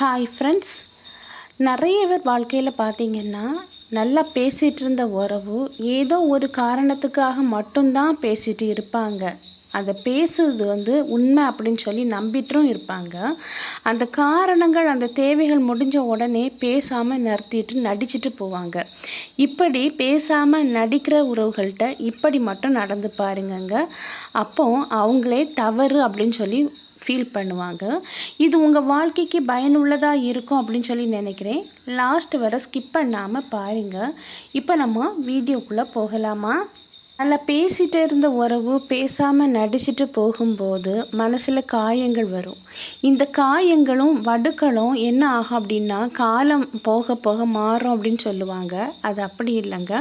Hi friends நிறைய பேர் வாழ்க்கையில் பார்த்தீங்கன்னா நல்லா பேசிகிட்டு இருந்த உறவு ஏதோ ஒரு காரணத்துக்காக மட்டும்தான் பேசிகிட்டு இருப்பாங்க. அதை பேசுறது வந்து உண்மை அப்படின்னு சொல்லி நம்பிட்டும் இருப்பாங்க. அந்த காரணங்கள் அந்த தேவைகள் முடிஞ்ச உடனே பேசாமல் நிறுத்திட்டு நடிச்சிட்டு போவாங்க. இப்படி பேசாமல் நடிக்கிற உறவுகள்கிட்ட இப்படி மட்டும் நடந்து பாருங்கங்க. அப்போ அவங்களே தவறு அப்படின்னு சொல்லி ஃபீல் பண்ணுவாங்க. இது உங்கள் வாழ்க்கைக்கு பயனுள்ளதாக இருக்கும் அப்படின்னு சொல்லி நினைக்கிறேன். லாஸ்ட் வர ஸ்கிப் பண்ணாமல் பாருங்கள் இப்போ நம்ம வீடியோக்குள்ளே போகலாமா? நல்லா பேசிகிட்டு இருந்த உறவு பேசாமல் நடிச்சிட்டு போகும்போது மனசில் காயங்கள் வரும். இந்த காயங்களும் வடுக்களும் என்ன ஆகும் அப்படின்னா காலம் போக போக மாறும் அப்படின்னு சொல்லுவாங்க. அது அப்படி இல்லைங்க.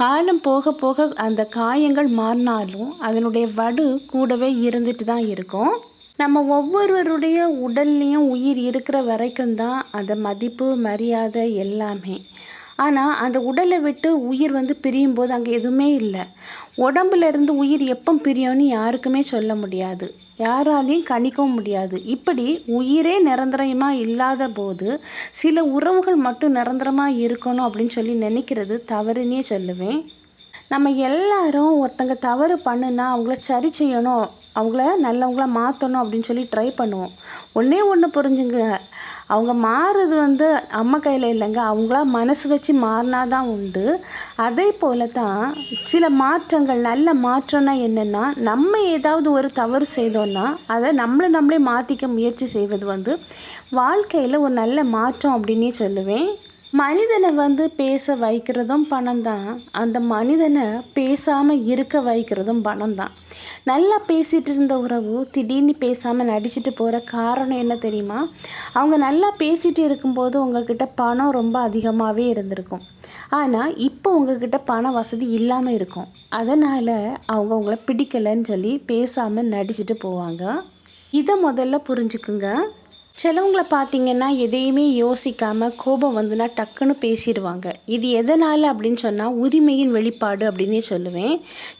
காலம் போக போக அந்த காயங்கள் மாறினாலும் அதனுடைய வடு கூடவே இருந்துட்டு தான் இருக்கும். நம்ம ஒவ்வொருவருடைய உடல்லையும் உயிர் இருக்கிற வரைக்கும் தான் அந்த மதிப்பு மரியாதை எல்லாமே. ஆனால் அந்த உடலை விட்டு உயிர் வந்து பிரியும் போது அங்கே எதுவுமே இல்லை. உடம்புல இருந்து உயிர் எப்போ பிரியும்னு யாருக்குமே சொல்ல முடியாது. யாராலையும் கணிக்கவும் முடியாது. இப்படி உயிரே நிரந்தரமாக இல்லாத போது சில உறவுகள் மட்டும் நிரந்தரமாக இருக்கணும் அப்படின்னு சொல்லி நினைக்கிறது தவறுனே சொல்லுவேன். நம்ம எல்லாரும் ஒருத்தங்க தவறு பண்ணுனா அவங்கள சரி செய்யணும் அவங்கள நல்லவங்கள மாற்றணும் அப்படின்னு சொல்லி ட்ரை பண்ணுவோம். ஒன்றே ஒன்று புரிஞ்சுங்க. அவங்க மாறுறது வந்து அம்மா கையில் இல்லைங்க. அவங்களா மனசு வச்சு மாறினா தான் உண்டு. அதே போல் தான் சில மாற்றங்கள் நல்ல மாற்றம்னா என்னென்னா நம்ம ஏதாவது ஒரு தவறு செய்தோன்னா அதை நம்மளை நம்மளே மாற்றிக்க முயற்சி செய்வது வந்து வாழ்க்கையில் ஒரு நல்ல மாற்றம் அப்படின்னே சொல்லுவேன். மனிதனை வந்து பேச வைக்கிறதும் பணம் தான் அந்த மனிதனை பேசாமல் இருக்க வைக்கிறதும் பணம் தான் நல்லா பேசிகிட்டு இருந்த உறவு திடீர்னு பேசாமல் நடிச்சிட்டு போகிற காரணம் என்ன தெரியுமா? அவங்க நல்லா பேசிகிட்டு இருக்கும்போது உங்ககிட்ட பணம் ரொம்ப அதிகமாகவே இருந்திருக்கும். ஆனால் இப்போ உங்ககிட்ட பண வசதி இல்லாமல் இருக்கும். அதனால் அவங்க உங்களை பிடிக்கலைன்னு சொல்லி பேசாமல் நடிச்சிட்டு போவாங்க. இதை முதல்ல புரிஞ்சுக்குங்க. சிலவங்களை பார்த்தீங்கன்னா எதையுமே யோசிக்காமல் கோபம் வந்துன்னா டக்குன்னு பேசிடுவாங்க. இது எதனால் அப்படின்னு சொன்னால் உரிமையின் வெளிப்பாடு அப்படின்னே சொல்லுவேன்.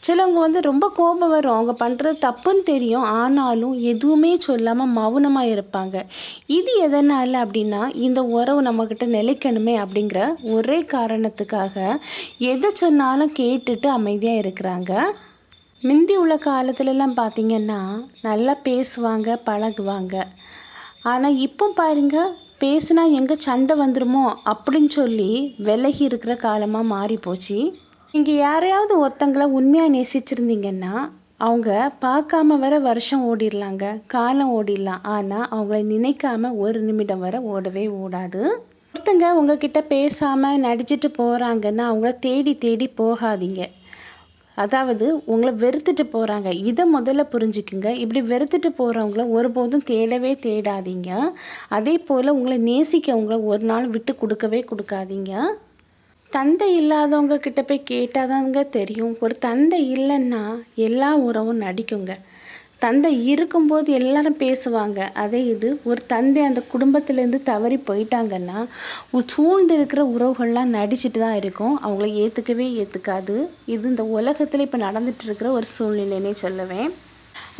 சிலவங்க வந்து ரொம்ப கோபம் வரும். அவங்க பண்ணுறது தப்புன்னு தெரியும். ஆனாலும் எதுவுமே சொல்லாமல் மௌனமாக இருப்பாங்க. இது எதனால் அப்படின்னா இந்த உறவு நம்மக்கிட்ட நிலைக்கணுமே அப்படிங்கிற ஒரே காரணத்துக்காக எதை சொன்னாலும் கேட்டுட்டு அமைதியாக இருக்கிறாங்க. முந்தி உள்ள காலத்துலலாம் பார்த்திங்கன்னா நல்லா பேசுவாங்க பழகுவாங்க. ஆனால் இப்போ பாருங்க பேசுனா எங்கே சண்டை வந்துடுமோ அப்படின்னு சொல்லி விலகி இருக்கிற காலமாக மாறி போச்சு இங்கே யாரையாவது ஒருத்தங்களை உண்மையாக நேசிச்சிருந்தீங்கன்னா அவங்க பார்க்காம வர வருஷம் ஓடிடலாங்க காலம் ஓடிடலாம். ஆனால் அவங்கள நினைக்காம ஒரு நிமிடம் வர ஓடவே ஓடாது. ஒருத்தங்க உங்ககிட்ட பேசாமல் நடிச்சிட்டு போகிறாங்கன்னா அவங்கள தேடி தேடி போகாதீங்க. அதாவது உங்களை வெறுத்துட்டு போகிறாங்க இதை முதல்ல புரிஞ்சுக்குங்க. இப்படி வெறுத்துட்டு போகிறவங்கள ஒருபோதும் தேடவே தேடாதீங்க. அதே போல் உங்களை நேசிக்கவங்கள ஒரு நாள் விட்டு கொடுக்கவே கொடுக்காதீங்க. தந்தை இல்லாதவங்க கிட்ட போய் கேட்டால் தாங்க தெரியும். ஒரு தந்தை இல்லைன்னா எல்லா உறவும் நடிக்குங்க. தந்தை இருக்கும்போது எல்லாரும் பேசுவாங்க. அதே இது ஒரு தந்தை அந்த குடும்பத்திலேருந்து தவறி போயிட்டாங்கன்னா சூழ்ந்து இருக்கிற உறவுகள்லாம் நடிச்சுட்டு தான் இருக்கும். அவங்கள ஏற்றுக்கவே ஏற்றுக்காது இது இந்த உலகத்தில் இப்போ நடந்துட்டு இருக்கிற ஒரு சூழ்நிலைன்னே சொல்லுவேன்.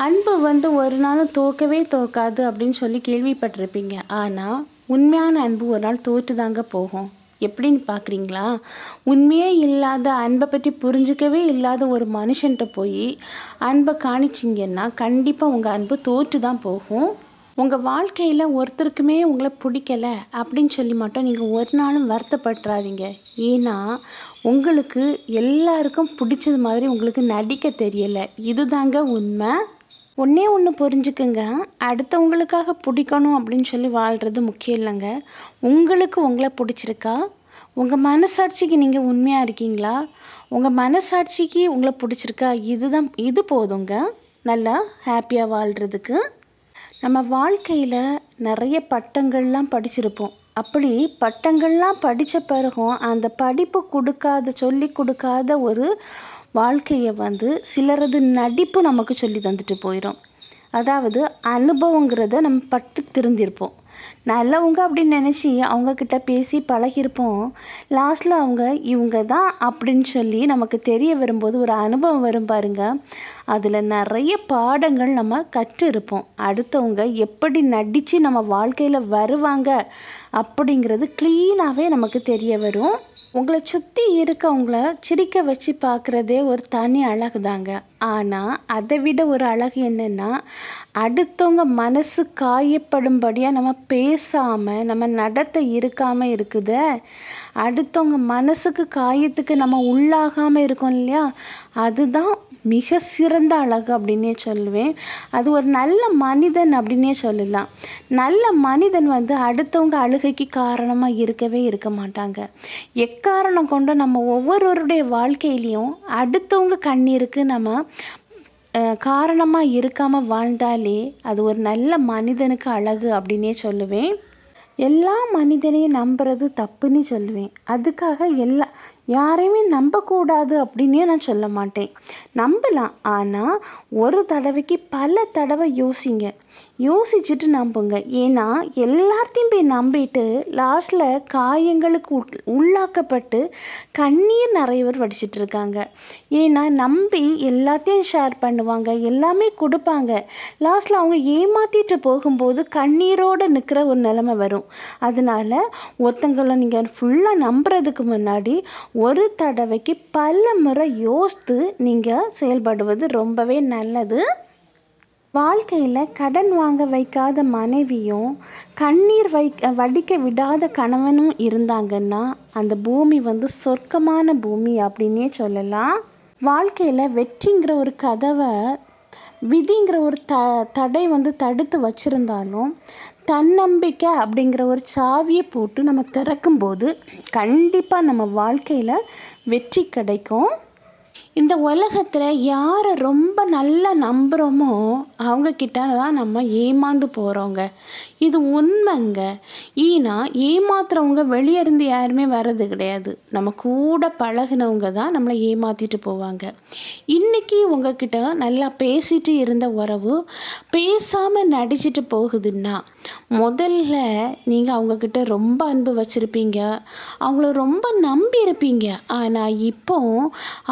அன்பு வந்து ஒரு நாளும் தோக்கவே தோக்காது அப்படின்னு சொல்லி கேள்விப்பட்டிருப்பீங்க. ஆனால் உண்மையான அன்பு ஒரு நாள் தோற்று தாங்க போகும். எப்படின்னு பார்க்குறீங்களா? உண்மையே இல்லாத அன்பை பற்றி புரிஞ்சிக்கவே இல்லாத ஒரு மனுஷன்கிட்ட போய் அன்பை காணிச்சிங்கன்னா கண்டிப்பாக உங்கள் அன்பு தோற்று தான் போகும். உங்கள் வாழ்க்கையில் ஒருத்தருக்குமே உங்களை பிடிக்கல அப்படின்னு சொல்லி மட்டும் நீங்கள் ஒரு நாளும் வருத்தப்படுறாதீங்க ஏன்னா உங்களுக்கு எல்லாருக்கும் பிடிச்சது மாதிரி உங்களுக்கு நடிக்க தெரியலை. இதுதாங்க உண்மை. ஒன்றே ஒன்று புரிஞ்சுக்குங்க. அடுத்தவங்களுக்காக பிடிக்கணும் அப்படின்னு சொல்லி வாழ்கிறது முக்கியம் இல்லைங்க. உங்களுக்கு உங்களை பிடிச்சிருக்கா? உங்கள் மனசாட்சிக்கு நீங்கள் உண்மையாக இருக்கீங்களா? உங்கள் மனசாட்சிக்கு உங்களை பிடிச்சிருக்கா? இதுதான் இது போதுங்க. நல்லா ஹாப்பியாக வாழ்கிறதுக்கு நம்ம வாழ்க்கையில் நிறைய பட்டங்கள்லாம் படிச்சிருப்போம். அப்படி பட்டங்கள்லாம் படித்த பிறகும் அந்த படிப்பு கொடுக்காத சொல்லி கொடுக்காத ஒரு வாழ்க்கையை வந்து சிலரது நடிப்பு நமக்கு சொல்லி தந்துட்டு போயிடும் அதாவது அனுபவங்கிறத நம்ம பட்டு திருந்திருப்போம். நல்லவங்க அப்படின்னு நினச்சி அவங்கக்கிட்ட பேசி பழகியிருப்போம். லாஸ்ட்டில் அவங்க இவங்க தான் அப்படின்னு சொல்லி நமக்கு தெரிய வரும்போது ஒரு அனுபவம் வரும் பாருங்க. அதில் நிறைய பாடங்கள் நம்ம கற்றிருப்போம். அடுத்தவங்க எப்படி நடித்து நம்ம வாழ்க்கையில் வருவாங்க அப்படிங்கிறது க்ளீனாகவே நமக்கு தெரிய வரும். உங்களை சுற்றி இருக்கவங்கள சிரிக்க வச்சு பார்க்குறதே ஒரு தனி அழகு தாங்க ஆனால் அதை விட ஒரு அழகு என்னென்னா அடுத்தவங்க மனசு காயப்படும்படியாக நம்ம பேசாமல் நம்ம நடத்தை இருக்காமல் இருக்குத. அடுத்தவங்க மனசுக்கு காயத்துக்கு நம்ம உள்ளாகாமல் இருக்கோம் இல்லையா? அதுதான் மிக சிறந்த அழகு அப்படின்னே சொல்லுவேன். அது ஒரு நல்ல மனிதன் அப்படின்னே சொல்லலாம். நல்ல மனிதன் வந்து அடுத்தவங்க அழுகைக்கு காரணமாக இருக்கவே இருக்க மாட்டாங்க. எக்காரணம் கொண்டு நம்ம ஒவ்வொருவருடைய வாழ்க்கையிலையும் அடுத்தவங்க கண்ணீருக்கு நம்ம காரணமாக இருக்காமல் வாழ்ந்தாலே அது ஒரு நல்ல மனிதனுக்கு அழகு அப்படின்னே சொல்லுவேன். எல்லா மனிதனையும் நம்புறது தப்புன்னு சொல்லுவேன். அதுக்காக எல்லா யாரையுமே நம்பக்கூடாது அப்படின்னே நான் சொல்ல மாட்டேன். நம்பலாம் ஆனால் ஒரு தடவைக்கு பல தடவை யோசிங்க. யோசிச்சுட்டு நம்புங்க. ஏன்னா எல்லாத்தையும் போய் நம்பிட்டு லாஸ்ட்டில் காயங்களுக்கு உள்ளாக்கப்பட்டு கண்ணீர் நிறைய பேர் வடிச்சிட்டு இருக்காங்க. ஏன்னா நம்பி எல்லாத்தையும் ஷேர் பண்ணுவாங்க எல்லாமே கொடுப்பாங்க. லாஸ்ட்டில் அவங்க ஏமாற்றிட்டு போகும்போது கண்ணீரோடு நிற்கிற ஒரு நிலமை வரும். அதனால் ஒருத்தங்களை நீங்கள் ஃபுல்லாக நம்புறதுக்கு முன்னாடி ஒரு தடவைக்கு பல முறை யோசித்து நீங்கள் செயல்படுவது ரொம்பவே நல்லது. வாழ்க்கையில் கடன் வாங்க வைக்காத மனைவியும் கண்ணீர் வை வடிக்க விடாத கணவனும் இருந்தாங்கன்னா அந்த பூமி வந்து சொர்க்கமான பூமி அப்படின்னே சொல்லலாம். வாழ்க்கையில் வெற்றிங்கிற ஒரு கதவை விதிங்கிற ஒரு த தடை வந்து தடுத்து வச்சுருந்தாலும் தன்னம்பிக்கை அப்படிங்கிற ஒரு சாவியை போட்டு நம்ம திறக்கும்போது கண்டிப்பாக நம்ம வாழ்க்கையில் வெற்றி கிடைக்கும். இந்த உலகத்தில் யாரை ரொம்ப நல்லா நம்புகிறோமோ அவங்கக்கிட்ட தான் நம்ம ஏமாந்து போகிறோங்க இது உண்மைங்க. ஏன்னா ஏமாத்துறவங்க வெளியே இருந்து யாருமே வர்றது கிடையாது. நம்ம கூட பழகினவங்க தான் நம்மளை ஏமாற்றிட்டு போவாங்க. இன்றைக்கி உங்ககிட்ட நல்லா பேசிட்டு இருந்த உறவு பேசாமல் நடிச்சிட்டு போகுதுன்னா முதல்ல நீங்கள் அவங்கக்கிட்ட ரொம்ப அன்பு வச்சுருப்பீங்க. அவங்கள ரொம்ப நம்பி இருப்பீங்க ஆனால் இப்போ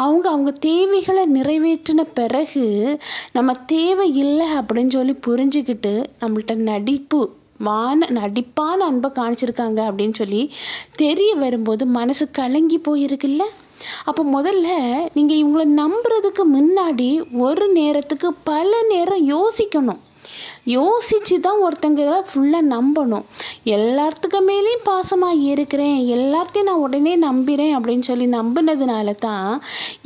அவங்க அவங்க தேவைகளை நிறைவேற்றின பிறகு நம்ம தேவை இல்லை அப்படின்னு சொல்லி புரிஞ்சுக்கிட்டு நம்மள்ட்ட நடிப்பு வான நடிப்பான அன்பை காணிச்சிருக்காங்க அப்படின்னு சொல்லி தெரிய வரும்போது மனசு கலங்கி போயிருக்குல்ல? அப்போ முதல்ல நீங்கள் இவங்களை நம்புறதுக்கு முன்னாடி ஒரு நேரத்துக்கு பல நேரம் யோசிக்கணும். யோசித்து தான் ஒருத்தங்களை ஃபுல்லாக நம்பணும். எல்லாத்துக்கு மேலேயும் பாசமாக இருக்கிறேன் எல்லாத்தையும் நான் உடனே நம்புகிறேன் அப்படின்னு சொல்லி நம்பினதுனால தான்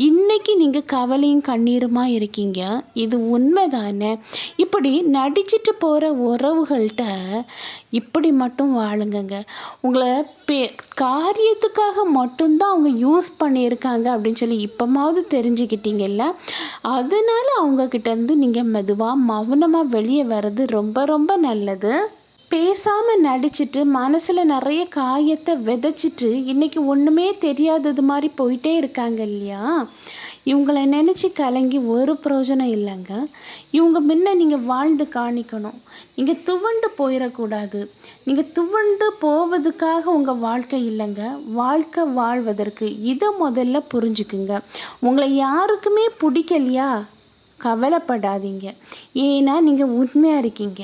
இன்றைக்கி நீங்கள் கவலையும் கண்ணீருமா இருக்கீங்க? இது உண்மை தானே இப்படி நடிச்சிட்டு போகிற உறவுகள்கிட்ட இப்படி மட்டும் வாழுங்கங்க. உங்களை பே காரியத்துக்காக மட்டும்தான் அவங்க யூஸ் பண்ணியிருக்காங்க அப்படின்னு சொல்லி இப்போமாவது தெரிஞ்சுக்கிட்டீங்கல்ல? அதனால் அவங்கக்கிட்டேருந்து நீங்கள் மெதுவாக மௌனமாக வெளியே வர்றது ரொம்ப ரொம்ப நல்லது. பேசாமல் நடிச்சிட்டு மனசில் நிறைய காயத்தை விதைச்சிட்டு இன்றைக்கி ஒன்றுமே தெரியாதது மாதிரி போயிட்டே இருக்காங்க இல்லையா? இவங்களை நினச்சி கலங்கி ஒரு பிரயோஜனம் இல்லைங்க. இவங்க முன்ன நீங்கள் வாழ்ந்து காணிக்கணும். நீங்கள் துவண்டு போயிடக்கூடாது. நீங்கள் துவண்டு போவதுக்காக உங்கள் வாழ்க்கை இல்லைங்க. வாழ்க்கை வாழ்வதற்கு இதை முதல்ல புரிஞ்சுக்குங்க. உங்களை யாருக்குமே பிடிக்கலையா? கவலைப்படாதீங்க. ஏன்னா நீங்கள் உண்மையாக இருக்கீங்க.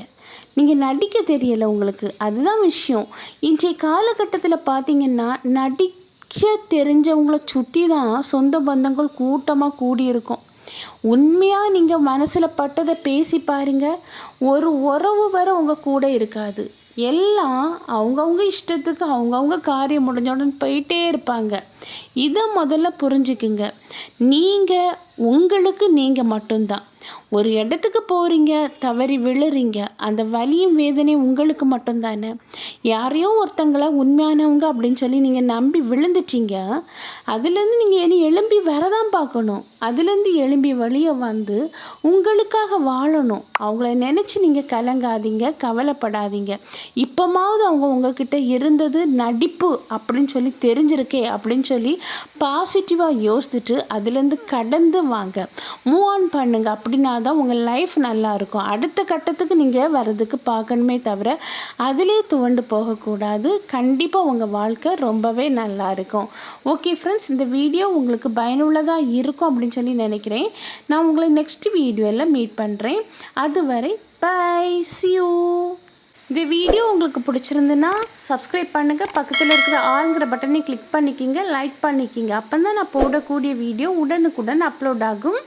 நீங்கள் நடிக்க தெரியலை உங்களுக்கு. அதுதான் விஷயம். இன்றைய காலகட்டத்தில் பார்த்தீங்கன்னா நடிக்க தெரிஞ்சவங்கள சுற்றி தான் சொந்த பந்தங்கள் கூட்டமாக கூடியிருக்கும். உண்மையாக நீங்கள் மனசில் பட்டதை பேசி பாருங்கள் ஒரு உறவு வர உங்கள் கூட இருக்காது. எல்லாம் அவங்கவுங்க இஷ்டத்துக்கு அவங்கவுங்க காரியம் முடிஞ்ச உடனே போயிட்டே இருப்பாங்க. இதை முதல்ல புரிஞ்சுக்குங்க. நீங்கள் உங்களுக்கு நீங்கள் மட்டும்தான். ஒரு இடத்துக்கு போகிறீங்க தவறி விழுறீங்க அந்த வலியும் வேதனையும் உங்களுக்கு மட்டும்தானே? யாரையோ ஒருத்தங்கள உண்மையானவங்க அப்படின்னு சொல்லி நீங்கள் நம்பி விழுந்துட்டீங்க அதுலேருந்து நீங்கள் இனி எழும்பி வரதான் பார்க்கணும். அதுலேருந்து எலும்பி வழியை வந்து உங்களுக்காக வாழணும். அவங்கள நினச்சி நீங்கள் கலங்காதீங்க கவலைப்படாதீங்க. இப்போமாவது அவங்க உங்ககிட்ட இருந்தது நடிப்பு அப்படின்னு சொல்லி தெரிஞ்சிருக்கே அப்படின்னு சொல்லி பாசிட்டிவாக யோசிச்சுட்டு அதுலேருந்து கடந்து வாங்க. மூவ் ஆன் பண்ணுங்க. அப்படி அப்படின்னா தான் உங்கள் லைஃப் நல்லாயிருக்கும் அடுத்த கட்டத்துக்கு நீங்கள் வர்றதுக்கு பார்க்கணுமே தவிர அதிலே துவண்டு போகக்கூடாது. கண்டிப்பாக உங்கள் வாழ்க்கை ரொம்பவே நல்லா இருக்கும். ஓகே ஃப்ரெண்ட்ஸ் இந்த வீடியோ உங்களுக்கு பயனுள்ளதாக இருக்கும் அப்படின்னு சொல்லி நினைக்கிறேன். நான் உங்களை நெக்ஸ்ட் வீடியோவில் மீட் பண்ணுறேன் அதுவரை பை சியூ இந்த வீடியோ உங்களுக்கு பிடிச்சிருந்துன்னா சப்ஸ்கிரைப் பண்ணுங்கள் பக்கத்தில் இருக்கிற ஆளுங்கிற பட்டனை கிளிக் பண்ணிக்கிங்க லைக் பண்ணிக்கிங்க. அப்போ தான் நான் போடக்கூடிய வீடியோ உடனுக்குடன் அப்லோட் ஆகும்.